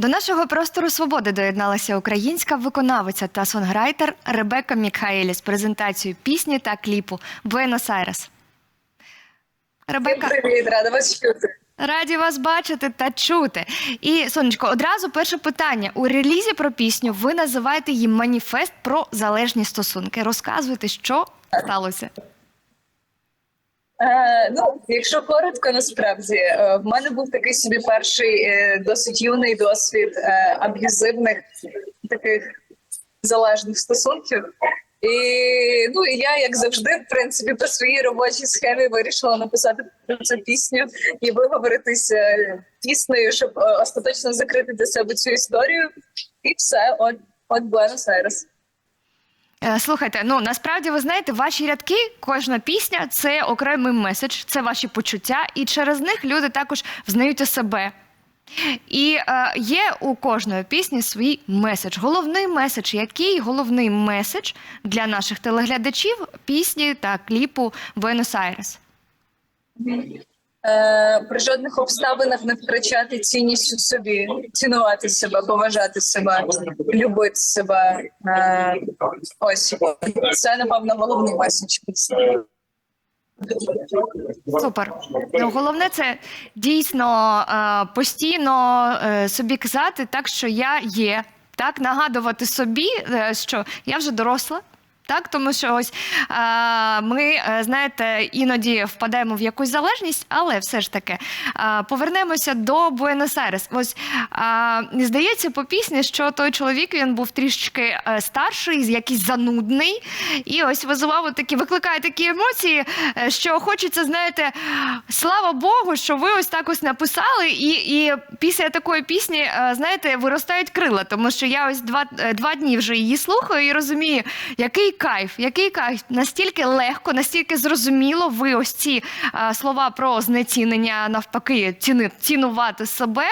До нашого простору свободи доєдналася українська виконавиця та сонграйтер Ребека Мікхаелі з презентацією пісні та кліпу Буенос-Айрес. Ребека, Привіт, рада вас чути. раді вас бачити та чути. І сонечко, одразу перше питання. У релізі про пісню ви називаєте її маніфест про залежні стосунки. Розказуйте, що сталося. Е, ну, якщо коротко, насправді е, в мене був такий собі перший е, досить юний досвід аб'юзивних таких залежних стосунків. І ну і я, як завжди, в принципі, по своїй робочій схемі вирішила написати про цю пісню і виговоритися піснею, щоб остаточно закрити для себе цю історію. І все, от от Буенос-Айрес. Е, Слухайте, ну насправді ви знаєте, ваші рядки, кожна пісня це окремий меседж, це ваші почуття, і через них люди також взнають себе. І е, є у кожної пісні свій меседж. Головний меседж. Який головний меседж для наших телеглядачів пісні та кліпу Буенос-Айрес? Е, при жодних обставинах не втрачати цінність у собі, цінувати себе, поважати себе, любити себе. Е, ось це напевно головний меседж. Супер. Ну, головне це дійсно е, постійно е, собі казати, так що я є. Так, нагадувати собі, е, що я вже доросла. Так, тому що ось е, ми, е, знаєте, іноді впадаємо в якусь залежність, але все ж таки е, повернемося до Буенос-Айрес. Ось е, здається по пісні, що той чоловік він був трішечки е, старший, якийсь занудний, і ось визивав такі, викликає такі емоції, е, що хочеться, знаєте, слава Богу, що ви ось так ось написали, і, і після такої пісні, знаєте, виростають крила, тому що я ось два, два дні вже її слухаю і розумію, який кайф, який кайф, настільки легко, настільки зрозуміло, ви ось ці е, слова про знецінення, навпаки, ціни, цінувати себе.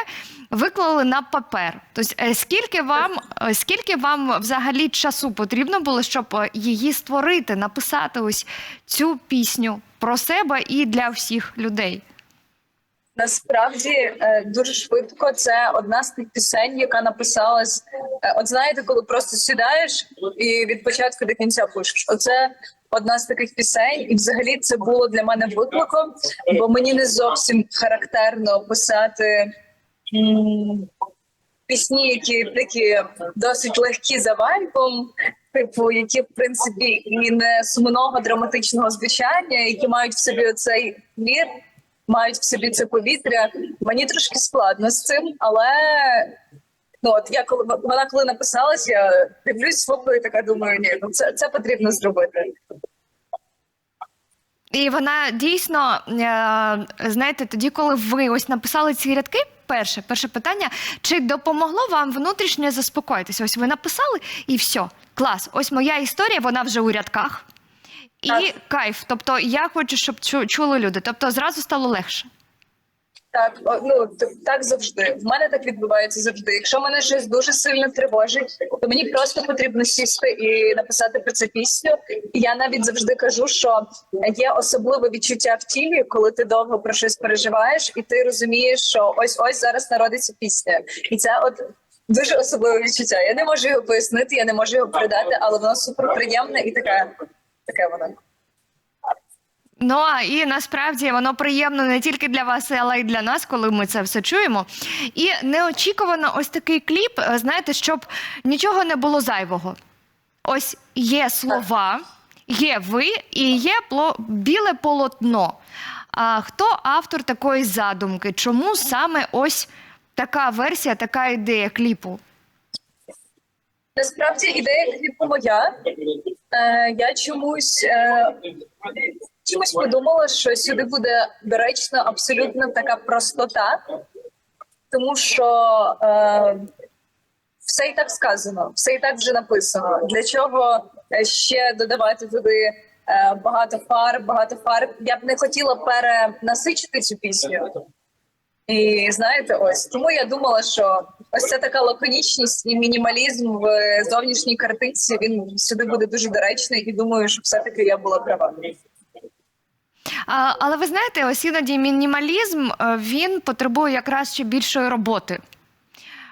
Виклали на папер. Тобто, скільки вам, е, скільки вам взагалі часу потрібно було, щоб е, її створити, написати ось цю пісню про себе і для всіх людей? Насправді е, дуже швидко. Це одна з тих пісень, яка написалась. е, От знаєте, коли просто сідаєш і від початку до кінця пишеш. Оце одна з таких пісень, і взагалі це було для мене викликом, бо мені не зовсім характерно писати. Пісні, які такі досить легкі за вайбом, типу, які в принципі і не сумного драматичного звучання, які мають в собі оцей мір, мають в собі це повітря. Мені трошки складно з цим, але ну от я коли вона коли написалась, я дивлюсь слухаю і така думаю, ні, ну це, це потрібно зробити. І вона дійсно, е, знаєте, тоді, коли ви ось написали ці рядки, перше, перше питання, чи допомогло вам внутрішньо заспокоїтися? Ось ви написали і все, клас. Ось моя історія, вона вже у рядках. І Так. кайф. Тобто я хочу, щоб чу- чули люди. Тобто зразу стало легше. Так, ну так завжди. В мене так відбувається завжди. Якщо мене щось дуже сильно тривожить, то мені просто потрібно сісти і написати про це пісню. І я навіть завжди кажу, що є особливе відчуття в тілі, коли ти довго про щось переживаєш, і ти розумієш, що ось ось зараз народиться пісня, і це от. Дуже особливе відчуття. Я не можу його пояснити, я не можу його передати, але воно супер приємне і таке, таке воно. Ну і насправді воно приємно не тільки для вас, але й для нас, коли ми це все чуємо. І неочікувано ось такий кліп, е, знаєте, щоб нічого не було зайвого. Ось є слова, є ви і є біле полотно. А хто автор такої задумки? Чому саме ось така версія, така ідея кліпу? Насправді ідея кліпу моя. Е, я чомусь е, чомусь подумала, що сюди буде доречно абсолютно така простота, тому що е, все і так сказано, все і так вже написано. Для чого ще додавати туди е, багато фарб, багато фарб? Я б не хотіла перенасичити цю пісню. І знаєте, ось тому я думала, що ось ця така лаконічність і мінімалізм в зовнішній картинці він сюди буде дуже доречний, і думаю, що все-таки я була права. А, але ви знаєте, ось іноді мінімалізм е, він потребує якраз ще більшої роботи.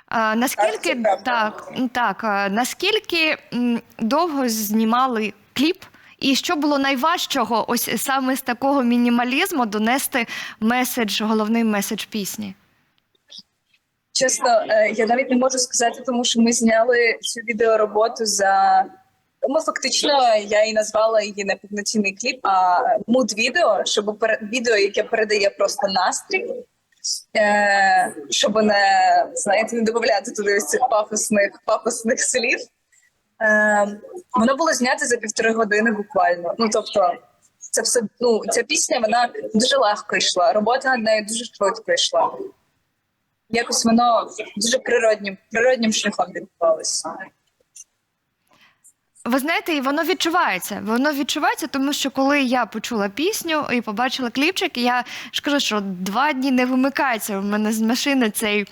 А, наскільки це так, так, а, наскільки м, довго знімали кліп? І що було найважчого, ось саме з такого мінімалізму донести меседж, головний меседж пісні? Чесно, е, я навіть не можу сказати, тому що ми зняли цю відеороботу за. Тому фактично я і назвала її не повноцінний кліп, а муд відео, щоб відео, яке передає просто настрій, е, щоб не знаєте, не додати туди ось цих пафосних пафосних слів. Е, воно було знято за півтори години буквально. Ну тобто, це все ну ця пісня вона дуже легко йшла. Робота над нею дуже швидко йшла. Якось воно дуже природнім, природнім шляхом відбувалося. Ви знаєте, і воно відчувається. Воно відчувається, тому що коли я почула пісню і побачила кліпчик, я ж кажу, що два дні не вимикається у мене з машини цей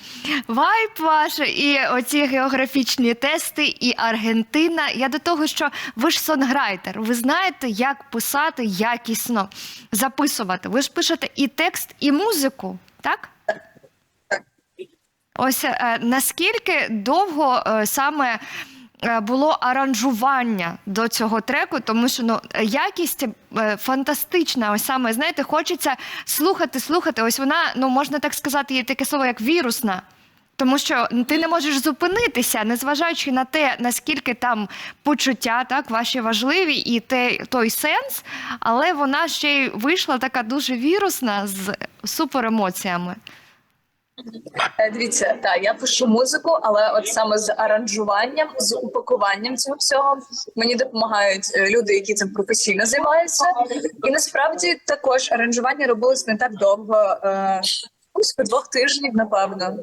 вайб ваш, і оці географічні тести, і Аргентина. Я до того, що ви ж сонграйтер, ви знаєте, як писати якісно, записувати. Ви ж пишете і текст, і музику, так? Ось е, наскільки довго е, саме е, було аранжування до цього треку, тому що ну якість фантастична. Ось саме знаєте, хочеться слухати, слухати. Ось вона, ну можна так сказати, є таке слово як вірусна. Тому що ти не можеш зупинитися, незважаючи на те, наскільки там почуття так ваші важливі, і те, той сенс, але вона ще й вийшла така дуже вірусна з суперемоціями. Е, Дивіться, так, я пишу музику, але от саме з аранжуванням, з упакуванням цього всього мені допомагають е, люди, які цим професійно займаються. І насправді також аранжування робилось не так довго, е, двох тижнів, напевно.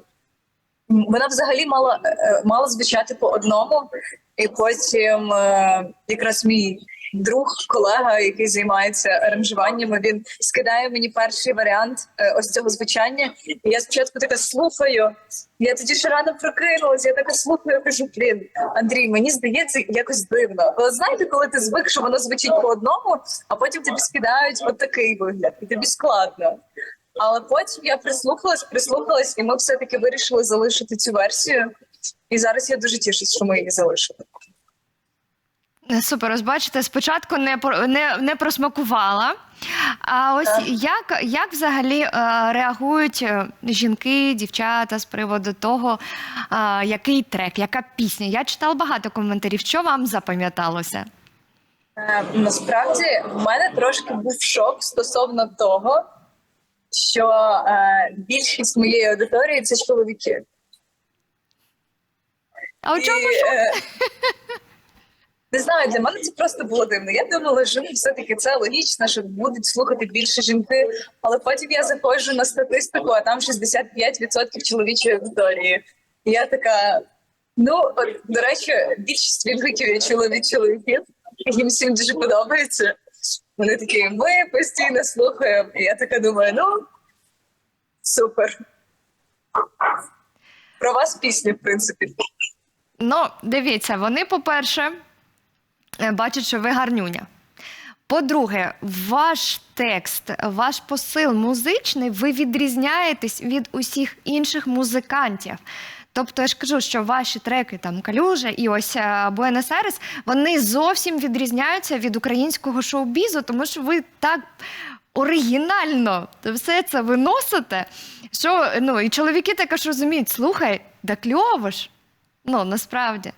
Вона взагалі мала, е, мала звучати по одному, і потім е, якраз мій друг, колега, який займається аранжуваннями, він скидає мені перший варіант е, ось цього звучання. І я спочатку така слухаю. Я тоді ще рано прокинулась, я така слухаю, кажу, блін, Андрій, мені здається якось дивно. Ви знаєте, коли ти звик, що воно звучить по одному, а потім тобі скидають от вигляд, і тобі складно. Але потім я прислухалась, прислухалась, і ми все-таки вирішили залишити цю версію. І зараз я дуже тішусь, що ми її залишили. Е, Супер, ось бачите, спочатку не, не, не просмакувала. А ось Так. як, як взагалі е, реагують е, жінки, дівчата з приводу того, який трек, яка пісня? Я читала багато коментарів. Що вам запам'яталося? Насправді в мене трошки був шок стосовно того, що більшість моєї аудиторії це чоловіки. А у І, чому е, Не знаю, для мене це просто було дивно. Я думала, що ну, все-таки це логічно, що будуть слухати більше жінки. Але потім я заходжу на статистику, а там 65% чоловічої аудиторії. І я така. Ну, до речі, більшість відгуків є чоловік чоловіків, їм всім дуже подобається. Вони такі, ми постійно слухаємо. І я така думаю, ну супер. Про вас пісня, в принципі. Ну, дивіться, вони, по-перше, бачать, що ви гарнюня. По-друге, ваш текст, ваш посил музичний, ви відрізняєтесь від усіх інших музикантів. Тобто я ж кажу, що ваші треки там Калюжа і ось е, Буенос Айрес, вони зовсім відрізняються від українського шоу-бізу, тому що ви так оригінально все це виносите. Що ну і чоловіки також розуміють, слухай, да кльово ж. Ну насправді.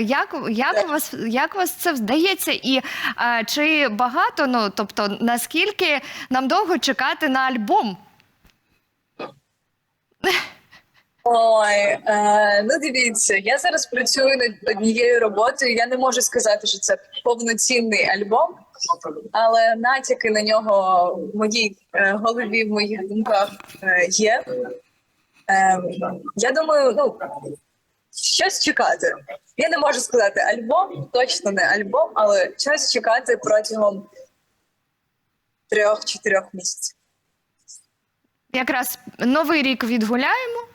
Як, як, вас, як вас це вдається? І а, чи багато, ну тобто, наскільки нам довго чекати на альбом? Ой, е, ну дивіться, я зараз працюю над однією роботою. Я не можу сказати, що це повноцінний альбом, але натяки на нього в моїй е, голові, в моїх думках е, є. Е, я думаю, ну щось чекати. Я не можу сказати альбом, точно не альбом, але щось чекати протягом трьох-чотирьох місяців. Якраз новий рік відгуляємо.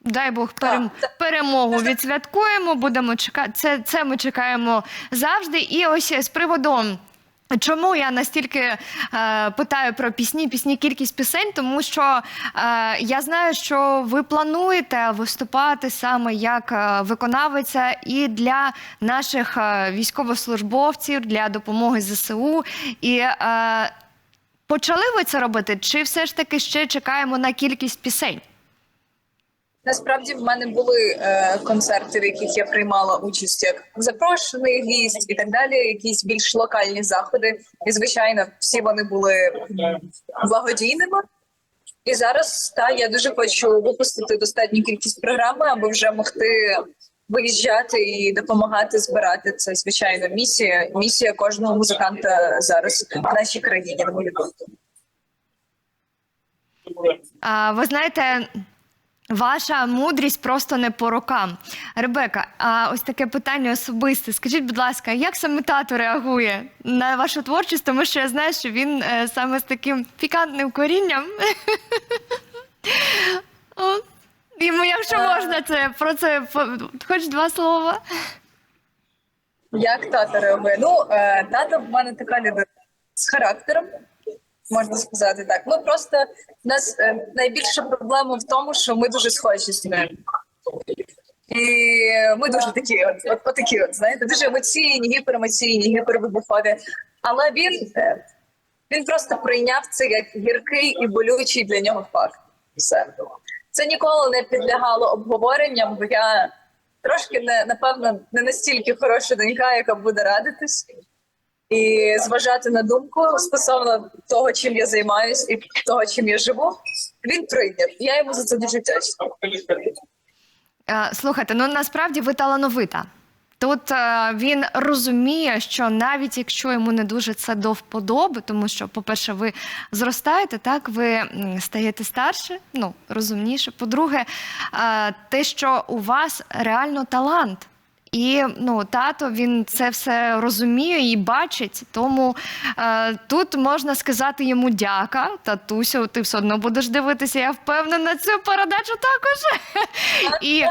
Дай Бог перем... перемогу відсвяткуємо. Будемо чекати. Це, це ми чекаємо завжди. І ось з приводу Чому я настільки е, питаю про пісні, пісні, кількість пісень? Тому що е, я знаю, що ви плануєте виступати саме як е, виконавиця і для наших е, військовослужбовців, для допомоги ЗСУ. І е, почали ви це робити? Чи все ж таки ще чекаємо на кількість пісень? Насправді в мене були е, концерти, в яких я приймала участь як запрошений гість і так далі. Якісь більш локальні заходи. І звичайно, всі вони були благодійними. І зараз та я дуже хочу випустити достатню кількість програми, аби вже могти виїжджати і допомагати збирати. Це звичайно місія. Місія кожного музиканта зараз в нашій країні. А, ви знаєте, ваша мудрість просто не по рокам. Ребека, а ось таке питання особисте. Скажіть, будь ласка, як саме тато реагує на вашу творчість, тому що я знаю, що він е, саме з таким пікантним корінням. Йому, якщо можна, це про це хоч два слова. Як тато реагує? Ну, е, тато в мене така людина з характером, можна сказати так. Ми просто в нас е, найбільша проблема в тому, що ми дуже схожі з ним. І ми дуже такі, от, от, от такі, от, знаєте, дуже емоційні, гіперемоційні, гіпервибухові. Але він, е, він просто прийняв це як гіркий і болючий для нього факт. Все. Це ніколи не підлягало обговоренням, бо я трошки не напевно не настільки хороша донька, яка буде радитись і зважати на думку стосовно того, чим я займаюсь, і того, чим я живу. Він прийняв. Я йому за це дуже вдячна. Е, Слухайте, ну насправді ви талановита. Тут е, він розуміє, що навіть якщо йому не дуже це до вподоби, тому що, по-перше, ви зростаєте, так ви стаєте старше, ну розумніше. По-друге, е, те, що у вас реально талант. І ну, тато він це все розуміє і бачить. Тому е, тут можна сказати йому дяка. Татусю, ти все одно будеш дивитися. Я впевнена цю передачу також. І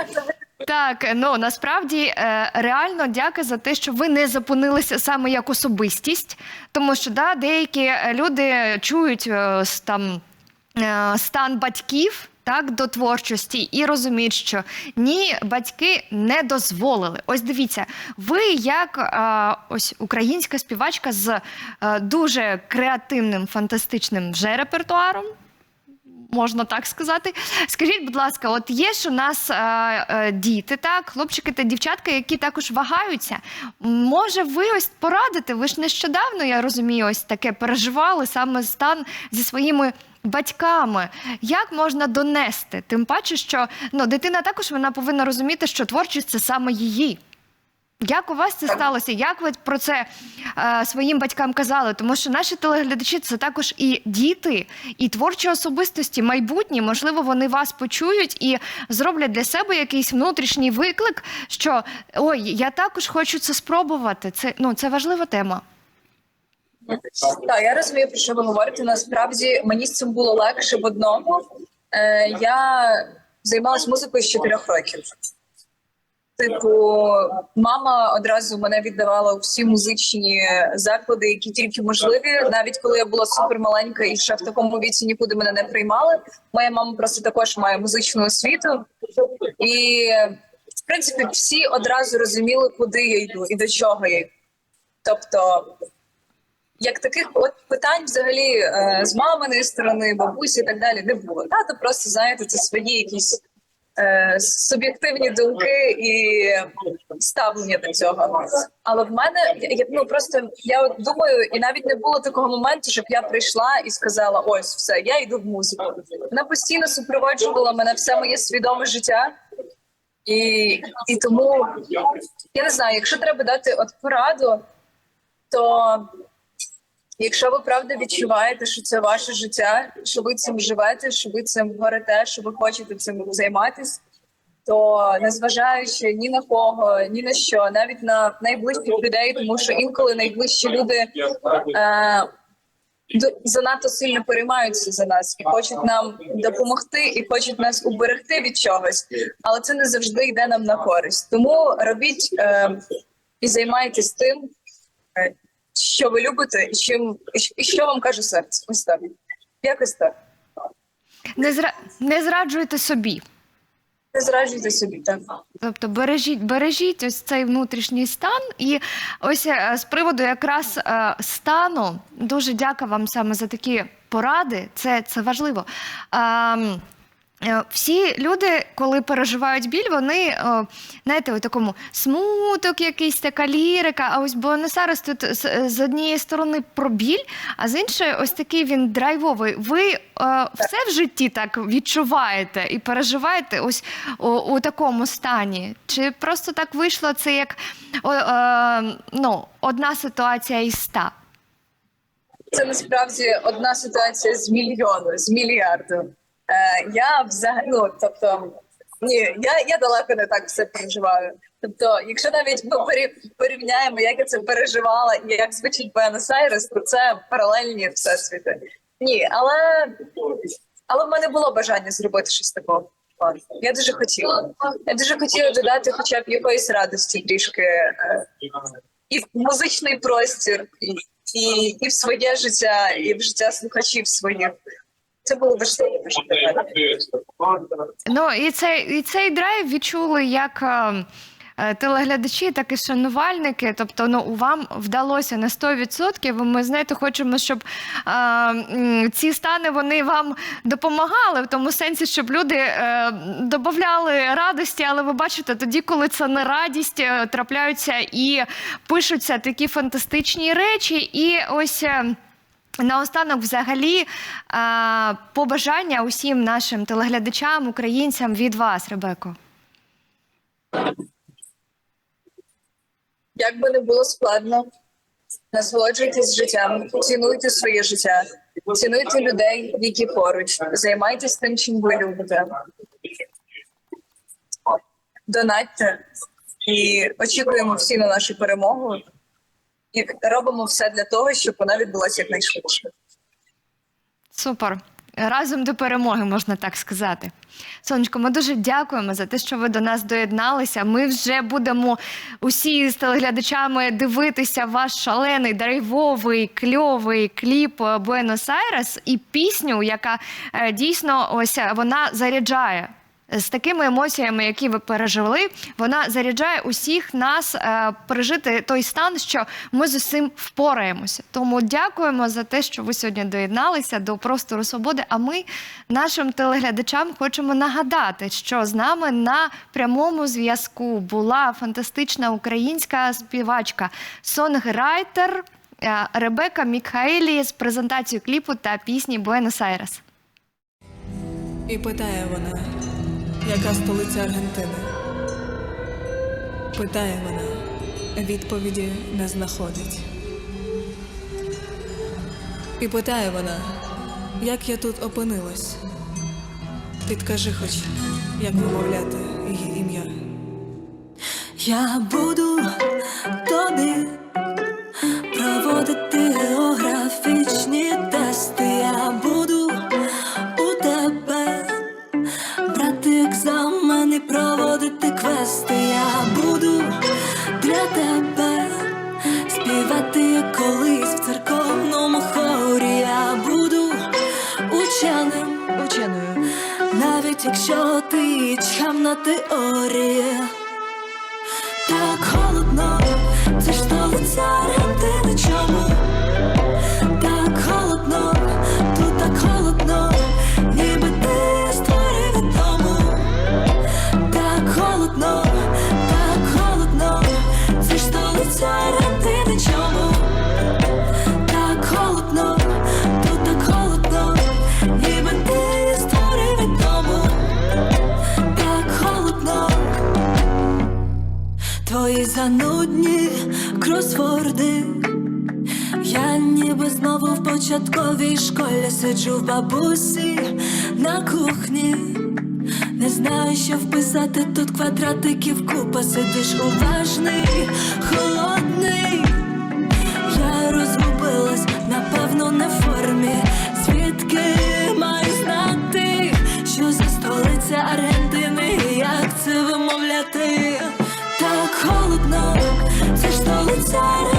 так, ну насправді е, реально дяка за те, що ви не зупинилися саме як особистість, тому що да, деякі люди чують е, там е, стан батьків. Так, до творчості і розуміють, що ні, батьки не дозволили. Ось дивіться, ви як е, ось українська співачка з е, дуже креативним, фантастичним вже репертуаром, можна так сказати. Скажіть, будь ласка, от є ж у нас е, е, діти, так, хлопчики та дівчатка, які також вагаються. Може, ви ось порадите? Ви ж нещодавно, я розумію, ось таке переживали саме стан зі своїми. Батьками як можна донести? Тим паче, що ну дитина також вона повинна розуміти, що творчість це саме її. Як у вас це сталося? Як ви про це е, своїм батькам казали? Тому що наші телеглядачі це також і діти, і творчі особистості, майбутні. Можливо, вони вас почують і зроблять для себе якийсь внутрішній виклик, що ой, я також хочу це спробувати. Це ну це важлива тема. Так, я розумію, про що ви говорите. Насправді мені з цим було легше в одному. Е, я займалась музикою з 4 років. Типу, мама одразу мене віддавала всі музичні заклади, які тільки можливі. Навіть коли я була супермаленька і ще в такому віці нікуди мене не приймали. Моя мама просто також має музичну освіту, і в принципі всі одразу розуміли, куди я йду і до чого я йду. Тобто, як таких от питань взагалі е, з маминої сторони, бабусі і так далі не було. Тато просто знаєте, це свої якісь е, суб'єктивні думки і ставлення до цього. Але в мене я ну просто я от думаю, і навіть не було такого моменту, щоб я прийшла і сказала: ось все, я йду в музику. Вона постійно супроводжувала мене все моє свідоме життя. І, і тому я не знаю, якщо треба дати от пораду, то Якщо ви правда відчуваєте, що це ваше життя, що ви цим живете, що ви цим горите, що ви хочете цим займатися, то незважаючи ні на кого, ні на що, навіть на найближчих людей, тому що інколи найближчі люди е, занадто сильно переймаються за нас і хочуть нам допомогти, і хочуть нас уберегти від чогось, але це не завжди йде нам на користь. Тому робіть е, і займайтесь тим, е, що ви любите, і чим і що вам каже серце. Ось так. Якось так. Не, зра... не зраджуйте собі. Не зраджуйте собі, так. Тобто бережіть, бережіть ось цей внутрішній стан. І ось е, з приводу якраз е, стану, дуже дякую вам саме за такі поради. Це, це важливо. Ем, е, Всі люди, коли переживають біль, вони е, знаєте, у такому смуток, якийсь така лірика. А ось Буенос-Айрес тут з, однієї сторони про біль, а з іншої, ось такий він драйвовий. Ви е, все в житті так відчуваєте і переживаєте ось у, такому стані? Чи просто так вийшло це як е, ну, одна ситуація із ста? Це насправді одна ситуація з мільйону, з мільярду. Е, я взагалі, ну тобто, ні, я, я далеко не так все переживаю. Тобто, якщо навіть ми порів- порівняємо, як я це переживала і як звучить Буенос-Айрес, то це паралельні всесвіти. Ні, але, але в мене було бажання зробити щось такого. Я дуже хотіла. Я дуже хотіла додати хоча б якоїсь радості трішки е, і в музичний простір, і, і в своє життя, і в життя слухачів своїх. Це було важливо. дуже. Ну і цей, і цей драйв відчули як е, е, телеглядачі, так і шанувальники. Тобто, ну вам вдалося на 100%. і Ми знаєте, хочемо, щоб е, ці стани вони вам допомагали в тому сенсі, щоб люди е, додавали радості. Але ви бачите, тоді, коли це не радість, е, трапляються і пишуться такі фантастичні речі, і ось. Е, Наостанок, взагалі, побажання усім нашим телеглядачам, українцям від вас, Ребеко. Як би не було складно, насолоджуйтесь життям, цінуйте своє життя, цінуйте людей, які поруч, займайтесь тим, чим ви любите. Донатьте і очікуємо всі на нашу перемогу. І робимо все для того, щоб вона відбулася якнайшвидше. Супер. Разом до перемоги, можна так сказати. Сонечко, ми дуже дякуємо за те, що ви до нас доєдналися. Ми вже будемо усі з телеглядачами дивитися ваш шалений, драйвовий, кльовий кліп Буенос-Айрес і пісню, яка е, дійсно ось вона заряджає. З такими емоціями, які ви пережили, вона заряджає усіх нас е, пережити той стан, що ми з усім впораємося. Тому дякуємо за те, що ви сьогодні доєдналися до простору свободи. А ми нашим телеглядачам хочемо нагадати, що з нами на прямому зв'язку була фантастична українська співачка, сонграйтер е, Ребека Мікхаелі з презентацією кліпу та пісні Буенос-Айрес. І питає вона, яка столиця Аргентини. Питає вона, відповіді не знаходить. І питає вона, як я тут опинилась. Підкажи хоч, як вимовляти її ім'я. Я буду тобі проводити географічні ученим, навіть якщо ти чамна теорія. Так холодно, це ж столиця Аргентини, Я ніби знову в початковій школі сиджу в бабусі на кухні, не знаю, що вписати тут квадратиків купа, сидиш уважний, холодний. Я розгубилась, напевно, на формі, звідки маю знати, що за столиця Аргентини, як це вимовляти, так холодно, це ж столиця.